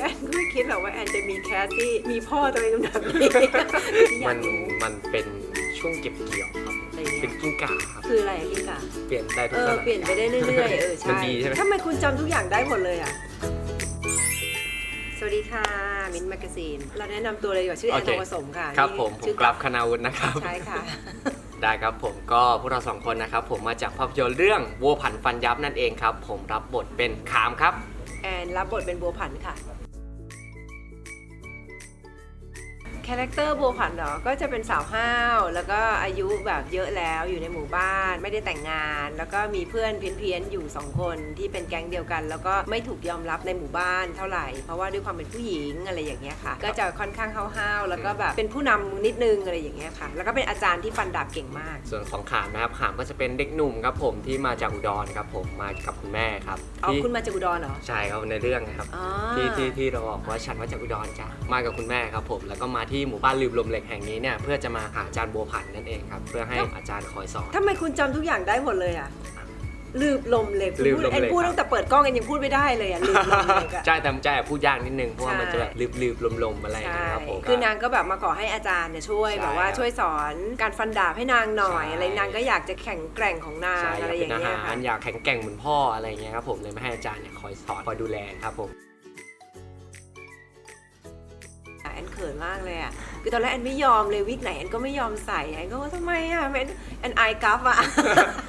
แอนก็ไม่คิดหรอกว่าแอนจะมีแคสที่มีพ่อตัวเองแบบนี้อยามักนรู้มันเป็นช่วงเก็บเกี่ยวครับอะไรอย่างเงี้ยเป็นกิ้งก่าครับ คืออะไรอะกิ้งก่าเปลี่ยนได้ทุเอกสอถานเปลี่ยนไปได้เรื่อยๆเออมัใช่นดีใช่ไหมทำไมคุณจำทุกอย่างได้หมดเลยอะสวัสดีค่ะ มิ้นท์แมกซีน เราแนะนำตัวเลยดีกว่าชื่อแอนทองผสมค่ะ ครับนี่ผม ผมชื่อกราฟคณาวุฒินะครับ ใช่ค่ะ ได้ครับผมก็พวกเราสองคนนะครับ ผมมาจากภาพยนตร์เรื่องวัวผันฟันยับนั่นเองครับ ผมรับบทเป็นขามครับ แอนรับบทเป็นบัวผันค่ะ คาแรคเตอร์บัวผันเหรอ ก็จะเป็นสาวห้าว แล้วก็อายุแบบเยอะแล้วอยู่ในหมู่บ้าน ไม่ได้แต่งงาน แล้วก็มีเพื่อนเพี้ยนๆอยู่สองคนที่เป็นแก๊งเดียวกัน แล้วก็ไม่ถูกยอมรับในหมู่บ้านเท่าไหร่ เพราะว่าด้วยความเป็นผู้หญิงอะไรอย่างเงี้ยค่ะ ก็จะค่อนข้างห้าวๆแล้วก็แบบเป็นผู้นำนิดนึงอะไรอย่างเงี้ยค่ะ แล้วก็เป็นอาจารย์ที่ฟันดาบเก่งมาก ส่วนของขามนะครับขามก็จะเป็นเด็กหนุ่มครับผมที่มาจากอุดรครับผมมากับคุณแม่ครับอ๋อที่คุณมาจากอุดรเหรอใช่ครับในเรื่องนะครับอ๋อที่ที่ที่เราบอกว่าฉันมาจากอุดรจ้ะมากับคุณแม่ครับผมแล้วก็มาที่หมู่บ้านลืมลมเหล็กแห่งนี้เนี่ยเพื่อจะมาหาอาจารย์บัวผันนั่นเองครับเพื่อให้อาจารย์คอยสอน ทำไมคุณจำทุกอย่างได้หมดเลยอะ ลืมลมเหล็กลืมลมเหล็กแอนพูดตั้งแต่เปิดกล้องกันยังพูดไม่ได้เลยอะลืมลมเหล็กอะใช่แต่ใจพูดยากนิดนึงเพราะว่ามันใช่จะแบบลืบลืบลมลมๆอะไรอย่างใช่เงี้ยครับผม คือนางก็แบบมาขอให้อาจารย์เนี่ยช่วยใช่แบบว่าช่วยสอนการฟันดาบให้นางหน่อย ใช่ อะไรนางก็อยากจะแข็งแกร่งของนางใช่ออะไรยากอเป็ย่านงอาเงี้ยหารค่ะ อยากแข็งแกร่งเหมือนพ่ออะไรอย่างเงี้ยครับผมเลยไม่ให้อาจารย์เนี่ยคอยสอนคอยดูแลครับผม อนเขินมากเลยอะคือตอนแรกแอนไม่ยอมเลยวิกไหนแอนก็ไม่ยอมใส่แอนก็ว่าทำไมอะแอนแอนไอายกัฟอะ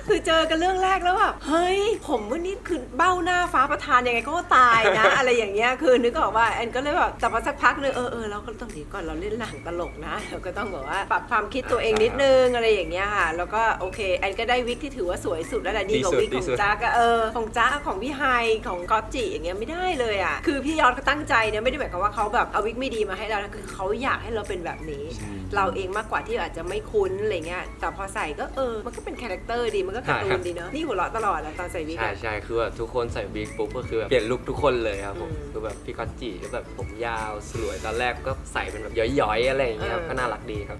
คือเจอกันเรื่องแรกแล้วแบบเฮ้ย ผมวันนี้คือเบ้าหน้าฟ้าประธานยังไงก็ตายนะ อะไรอย่างเงี้ยคือนึกออกว่าแอนก็เลยแบบแต่พอสักพักเลยเออเออเราก็ต้องดีก่อนเราเล่นหนังตลกนะเราก็ต้องแบบว่าปรับความคิดตัวเองนิดนึงอะไรอย่างเงี้ยค่ะแล้วก็โอเคแอนก็ได้วิกที่ถือว่าสวยสุดแล้วแหละดีกว่าดีสุดวิกขดีองสุดจ๊าจ๊ะเออของจ๊ะของพี่ไฮของก๊อตจิอย่างเงี้ยไม่ได้เลยอะคือพี่ยอดก็ตั้งใจเนี่ยไม่ได้หมายความว่าเขาแบบเอาวิกไม่ดีมาให้เรานะคือเขาอยากให้เราเป็นแบบนี้ เราเองมากกว่าที่อาจจะไม่คุ้นอะไรเงี้ยแต่พอใส่ก็เออมันก็เป็นคาแรคเตอร์ดีมันก็การ์ตูใช่ครันบดีเนาะนี่หัวเราะตลอดอะตอนใส่วิกใช่อะใช่คือแบบทุกคนใส่วิกปุ๊บก็คือแบบเปลี่ยนลุคทุกคนเลยครับผมอืมคือแบบพี่ก๊อตจิก็แบบผมยาวสวยตอนแรกก็ใส่เป็นแบบย้อยๆอะไรอย่างเงี้ยครับเออก็น่ารักดีครับ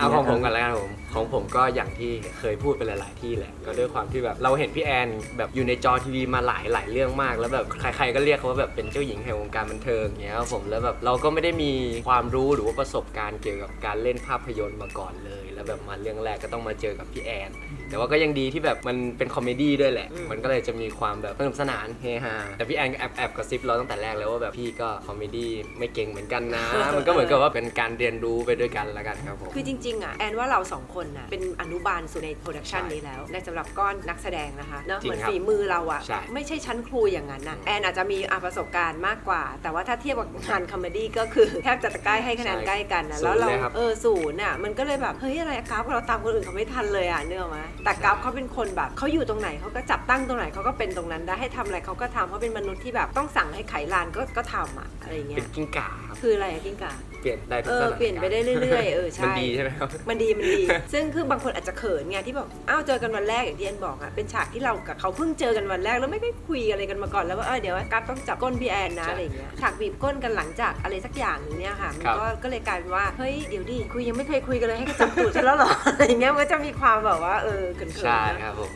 เอาของผมกันแล้วกันผมของผมก็อย่างที่เคยพูดไปหลาย ๆ ที่แหละก็ด้วยความที่แบบเราเห็นพี่แอนแบบอยู่ในจอทีวีมาหลายหลายเรื่องมาก แล้วแบบใคร ๆ ก็เรียกเขาว่าแบบเป็นเจ้าหญิงแห่งวงการบันเทิงอย่างเงี้ยครับผมแล้วแบบเราก็ไม่ได้มีความรู้หรือว่าประสบการณ์เกี่ยวกับการเล่นภาพยนตร์มาก่อนเลย แล้วแบบมาเรื่องแรกก็ต้องมาเจอกับพี่แอน แต่ว่าก็ยังดีที่แบบมันเป็นคอมเมดี้ด้วยแหละอืมมันก็เลยจะมีความแบบสนุกสนานเฮฮาแต่พี่แอนก็แอบแอบกระซิบเราตั้งแต่แรกแล้วว่าแบบพี่ก็คอมเมดี้ไม่เก่งเหมือนกันนะ มันก็เหมือนกับว่าเป็นการเรียนรู้ไปด้วยกันละกันครับผม คือจริงๆอะแอนว่าเราสองคนน่ะเป็นอนุบาลสู่ในโปรดักชันใช่นี้แล้วในสำหรับก้อนนักแสดงนะคะเนาะจริเหงมือนครับฝีมือเราอะใช่ ไม่ใช่ชั้นครูอย่างนั้นน่ะแอนอาจจะมีอะประสบการณ์มากกว่า แต่ว่าถ้าเทียบกับงานคอมเมดี้ก็คือแทบจะใกล้ให้คะแนนใกล้กันนะแล้วเราศูนย์เลยครับเออศูนย์อะมันก็เลยแบบเฮ้ยอะไรกราฟเราตามคนอื่นเขาไม่ทันเลยอะเนื้อไหมแต่กราฟเขาเป็นคนแบบเขาอยู่ตรงไหนเขาก็จับตั้งตรงไหนเขาก็เป็นตรงนั้นได้ให้ทำอะไรเขาก็ทำเขาเป็นมนุษย์ที่แบบต้องสั่งให้ไขลานก็ก็ทำอะอะไรอย่างเงี้เป็ยนกิ้งก่าครับคืออะไรอะกิ้งก่าเปลี่ยนได้ทุเอกสอถานการณ์เปลี่ยนไปได้เรื่อยๆเออใช่ มันดีใช่ไหมครับ มันดีมันดี ซึ่งคือบางคนอาจจะเขินไงที่บอกอ้าวเจอกันวันแรกอย่างที่แอนบอกอะเป็นฉากที่เรากับเขาเพิ่งเจอกันวันแรกแล้วไม่ได้คุยอะไรกันมาก่อนแล้วว่าเออเดี๋ยวกราฟต้องจับก้นพี่แอนนะใช่อะไรอย่างเงี้ยฉากบีบก้นกันหลังจากอะไรสักอย่างหนึงเนี่ยค่ะมันครับก็ก็เลยกลายเป็นว่าเฮ้ยเดี๋ยวดิคุยยังไม่เคยคุยกันเลยให้ก็จับตูดฉันแล้วเหรออะไรอย่างเงี้ยมันก็จะมีความแบบว่าเออเขินๆใช่นะ ครับผม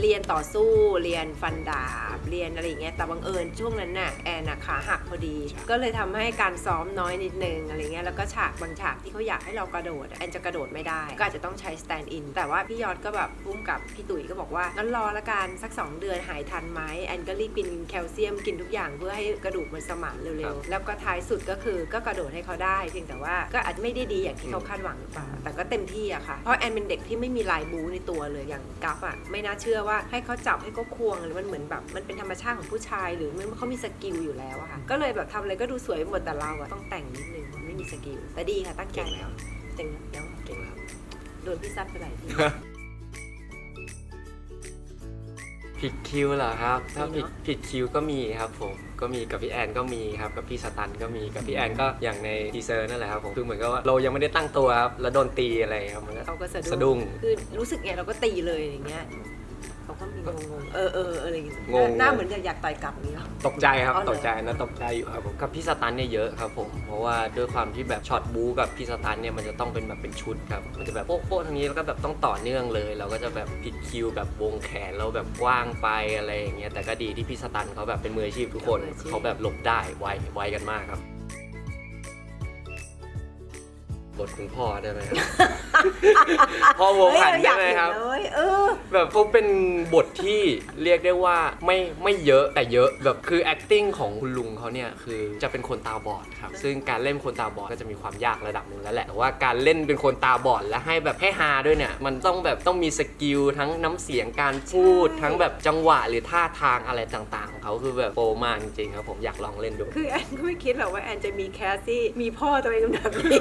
เรียนต่อสู้เรียนฟันดาบ เรียนอะไรอย่างเงี้ยแต่บังเอิญช่วงนั้นน่ะแอนน่ะขาหักพอดี ก็เลยทำให้การซ้อมน้อยนิดนึงอะไรเงี้ยแล้วก็ฉากบางฉากที่เขาอยากให้เรากระโดดอะแอนจะกระโดดไม่ได้ ก็อาจจะต้องใช้สแตนด์อินแต่ว่าพี่ยอดก็แบบพุ่มกับพี่ตุ๋ยก็บอกว่างั้นรอละกันสัก 2 เดือนหายทันไหมแอนก็รีบกินแคลเซียมกินทุกอย่างเพื่อให้กระดูกมันสมานคเร็รัวบๆแล้วก็ท้ายสุดก็คือก็กระโดดให้เขาได้ เพียงแต่ว่าก็อาจจะไม่ได้ดีอย่างที่เขาคาดหวังหรือเปล่าแต่ก็เต็มที่อะค่ะเพราะแอนเป็นเด็กที่ไม่มีลายบูในตัวเลยอย่างกัฟอะไม่น่าเชื่อว่าให้เขาจับให้เขาควงหรือมันเหมือนแบบมันเป็นธรรมชาติของผู้ชาย หรือมันเขามีสกิลอยู่แล้วอะค่ะก็เลยแบบทำอะไรก็ดูสวยหมดแต่เราอะต้องแต่งนิดนึงไม่มีสกิลแต่ดีค่ะตั้งใจเก่งแล้วเจ๋งนะเดี๋ยวเก่งแล้วโดนพี่ซัดไปหลายที ผิดคิวเหรอครับ ถ้ามีผิดเนอะผิดคิวก็มีครับผมก็มีกับพี่แอนก็มีครับกับพี่สตันก็มีกับพี่แอนก็อย่างในทีเซอร์นั่นแหละครับผมคือเหมือนกับว่าเรายังไม่ได้ตั้งตัวครับแล้วโดนตีอะไรครับมันก็เขาก็สะสะดุ้ดุ้งงคือรู้สึกไงเราก็ตีเลยอย่างเงี้ยโอ เขาก็มีงงๆเออเอออะไรอย่างเงี้ยงงๆ หน้าเหมือนจะอยากต่อยกลับนี้หรอตกใจครับอ๋อเหรอ ตกใจนะตกใจอยู่ครับผมกับพี่สตันเนี่ยเยอะครับผมเพราะว่าด้วยความที่แบบช็อตบู๊กับพี่สตันเนี่ยมันจะต้องเป็นแบบเป็นชุดครับมันจะแบบโป๊ะโป๊ะทางนี้แล้วก็แบบต้องต่อเนื่องเลย เราก็จะแบบผิดคิวแบบวงแขนเราแบบกว้างไปอะไรอย่างเงี้ยแต่ก็ดีที่พี่สตันเขาแบบเป็นมืออาชีพทุกคนเขาแบบหลบได้ไวไวกันมากครับ บทคุณพ่อได้ไหมครับ พ่อวัวเฮ้ยพันเราธุ์อได้ยากไหมเห็นครับเลยเออ แบบเขาเป็นบทที่เรียกได้ว่าไม่ไม่เยอะแต่เยอะแบบคือ acting ของคุณลุงเขาเนี่ยคือจะเป็นคนตาบอดครับซึ่งการเล่นคนตาบอดก็จะมีความยากระดับหนึ่งแล้วแหละแต่ว่าการเล่นเป็นคนตาบอดและให้แบบให้ฮาด้วยเนี่ยมันต้องแบบต้องมีสกิลทั้งน้ำเสียงการพูดใช่ทั้งแบบจังหวะหรือท่าทางอะไรต่างๆของเขาคือแบบโปรมากจริงๆครับผมอยากลองเล่นดู คือแอนก็ไม่คิดหรอกว่าแอนจะมีแคสที่มีพ่อตัวเองแบบนี้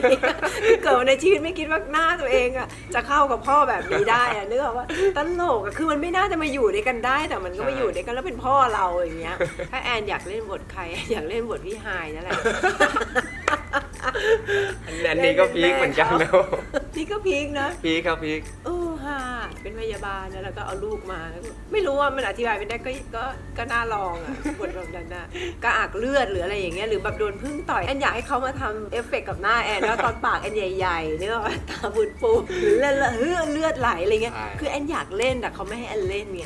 คือเกิดมาในชีวิตไม่คิดว่าหน้าตัวเองอะจะเข้ากับพ่อแบบนี้ได้อะนึกออกว่าตลกอะคือมันไม่น่าจะมาอยู่ด้วยกันได้ แต่มันก็มาอยู่ด้วยกันแล้วเป็นพ่อเราอย่างเงี้ย ถ้าแอนอยากเล่นบทใครอยากเล่นบทพี่ไฮายนั่นแหละ อันนี้ก็พีคเหมือนกันนะนี่ก็พีคนะ พีคครับพีค เออค่ะ เป็นพยาบาลนะแล้วก็เอาลูกมาแล้วก็ไม่รู้ว่ามันอธิบายไม่ได้ก็ก็ก็น่าลองอะบทแบบนั้นน่ะกระอักเลือดหรืออะไรอย่างเงี้ยหรือแบบโดนพึ่งต่อยแอนอยากให้เขามาทำเอฟเฟกต์กับหน้าแอนแล้วตอนปากแอนใหญ่ๆเนื้ออกปะตาปูดปูดหรือเลือดเลือดเลือดไหลอะไรเงี้ยใช่คือแอนอยากเล่นแต่เขาไม่ให้แอนเล่นไง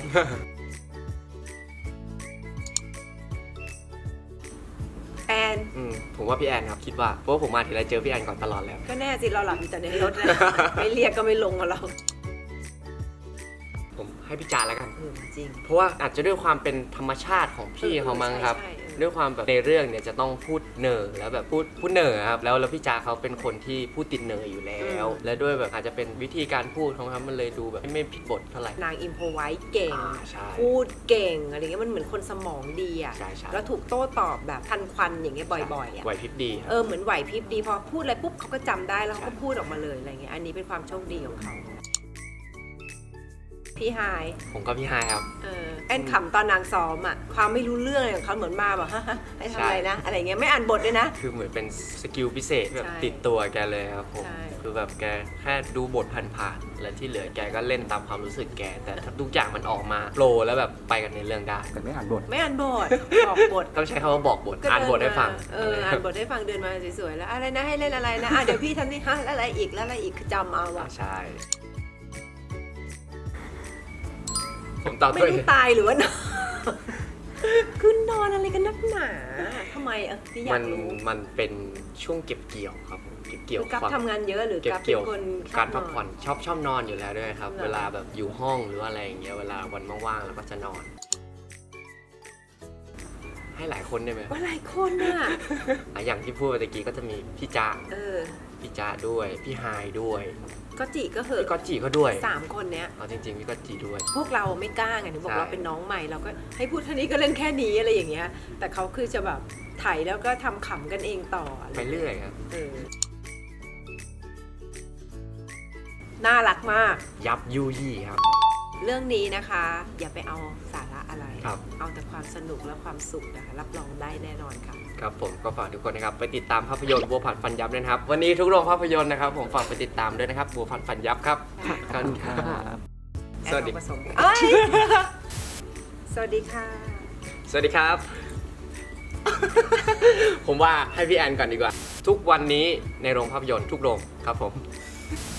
แอนอืมผมว่าพี่แอนครับคิดว่าเพราะว่าผมมาทีไรเจอพี่แอนก่อนตลอดแล้ว ก็แน่สิเราหลับอยู่แต่ในรถนะไม่เรียกก็ไม่ลงกับเราผม ให้พี่จาแล้วกัน เออจริง เพราะว่าอาจจะด้วยความเป็นธรรมชาติของพี่เออเขามั้งครับ ใช่ใช่เออ ด้วยความแบบในเรื่องเนี่ยจะต้องพูดเหน่อแล้วแบบพูดพูดเหน่อครับแล้วแล้วพี่จาเขาเป็นคนที่พูดติดเหน่ออยู่แล้ว และด้วยแบบอาจจะเป็นวิธีการพูดของเขามันเลยดูแบบไม่ผิดบทเท่าไหร่นางอิมพอไว้เก่ง อ่าใช่ พูดเก่งอะไรเงี้ยมันเหมือนคนสมองดีอะใช่ใช่ แล้วถูกโต้ตอบแบบทันควันอย่างเงี้ยบ่อยๆอะไหวพริบดีครับ เออเหมือนไหวพริบดีพอพูดอะไรปุ๊บเขาก็จำได้แล้วเขาก็ใช่พูดออกมาเลยอะไรเงี้ยอันนี้เป็นความโชคดีของเขา พี่ไฮายผมก็พี่ไฮายครับ เออแอนขำตอนนางซ้อมอะความไม่รู้เรื่องอะไรของเขาเหมือนมาแบบฮะฮะให้ทำอะไรนะ อะไรเงี้ยไม่อ่านบทด้วยนะ คือเหมือนเป็นสกิลพิเศษแบบใช่ติดตัวแกเลยครับผม ใช่ คือแบบแกแค่ดูบทผ่านๆและที่เหลือแกก็เล่นตามความรู้สึกแก แต่ถ้าทุกอย่างมันออกมาโปรแล้วแบบไปกันในเรื่องได้ แต่ไม่อ่านบท ไม่อ่านบทบอกบทต้องใช้คำว่าบอกบท ก็อ่านบทให้ฟังเอออ่านบทให้ฟังเดินมาสวยๆแล้วอะไรนะให้เล่นอะไรนะอะเดี๋ยวพี่ทำนี่ฮะแล้วอะไรอีกแล้วอะไรอีกคือจำเอาอะใช่ ผมตอบไม่ตัวเอรู้งตายหรือว่านอนคือนอนอะไรกันนักหนาทำไมเออพี่อยามักนรู้มันเป็นช่วงเก็บเกี่ยวครับผมเก็บเกี่ยวคือกับความ ทำงานเยอะหรือเก็บกับเป็เกี่ยนวคนชบการพักนผ่อนชอบชอบนอนอยู่แล้วด้วยครับเหรอเวลาแบบอยู่ห้องหรือว่าอะไรอย่างเงี้ยเวลาวันว่างๆเราก็จะนอน ให้หลายคนได้ไหมว่าหลายคนอะอะอย่างที่พูดไปตะกี้ก็จะมีพี่จ๊ะเออ พี่จ๊ะด้วย พี่ไฮายด้วยก็จีก็เหอะพี่ก๊อตจีก็ด้วยสามคนเนี้ย เอาจริงๆพี่ก๊อตจีด้วย พวกเราไม่กล้าไงถึงบอกใช่ เราเป็นน้องใหม่เราก็ให้พูดเท่านี้ก็เล่นแค่นี้อะไรอย่างเงี้ย แต่เขาคือจะแบบถ่ายแล้วก็ทำขำกันเองต่ออะไปเรื่อยครับ เออน่ารักมาก ยับยุยี่ครับ เรื่องนี้นะคะ อย่าไปเอาสาระอะไร ครับเอาแต่ความสนุกและความสุขนะคะรับรองได้แน่นอนค่ะ ครับผมก็ฝากทุกคนนะครับไปติดตามภาพยนตร์บัวผัดฟันยับด้วยนะครับ วันนี้ทุกโรงภาพยนตร์นะครับ ผมฝากไปติดตามด้วยนะครับบัวผัดฟันยับครับขอบคุณครับสวัสดีแอนทองผสมเอ้ยสวัสดีค่ะ สวัสดีครับ ผมว่าให้พี่แอนก่อนดีกว่า ทุกวันนี้ในโรงภาพยนตร์ทุกโรงครับผม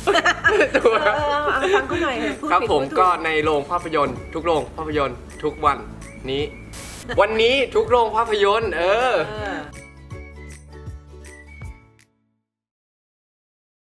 เออเอาเอาฟังเขาหน่อยเถอะพูดครับผิดผมพูดถู ก็ในโรงภาพยนตร์ทุกโรงภาพยนตร์ทุกวัน นี้ วันนี้ทุกโรงภาพยนตร์ เออ เออ